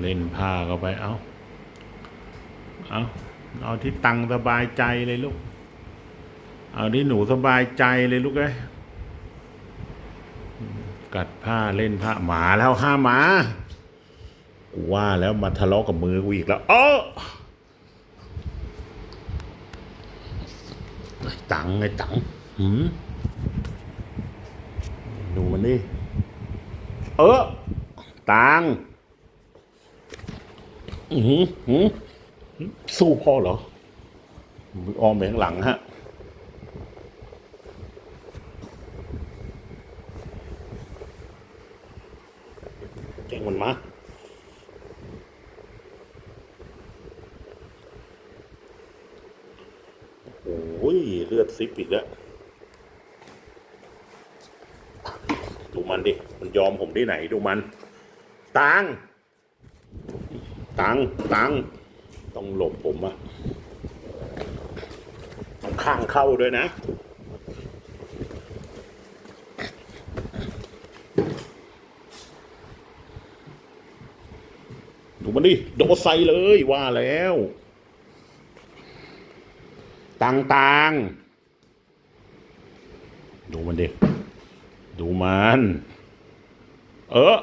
เล่นผ้าเข้าไป เอาเอาเอาที่ตังสบายใจเลยลูก เอาที่หนูสบายใจเลยลูกเอ้ยกัดผ้าเล่นผ้าหมาแล้วห้าหมา กูว่าแล้วมาทะเลาะกับมือกูอีกแล้ว เออไอ้ตังไอ้ตังหืมดูมันดิ เออ ตัง อือหือสู้พ่อเหรออ้อมไปข้างหลังฮะแกงมันมาโอ้ยเลือดซิปอีกแล้วดูมันดิ มันยอมผมที่ไหนดูมัน ตัง ตังตังต้องหลบผมอะต้องข้างเข้าด้วยนะดูมันดิโดใส่เลยว่าแล้ว ตังตังดูมันดิ ดูมัน เออ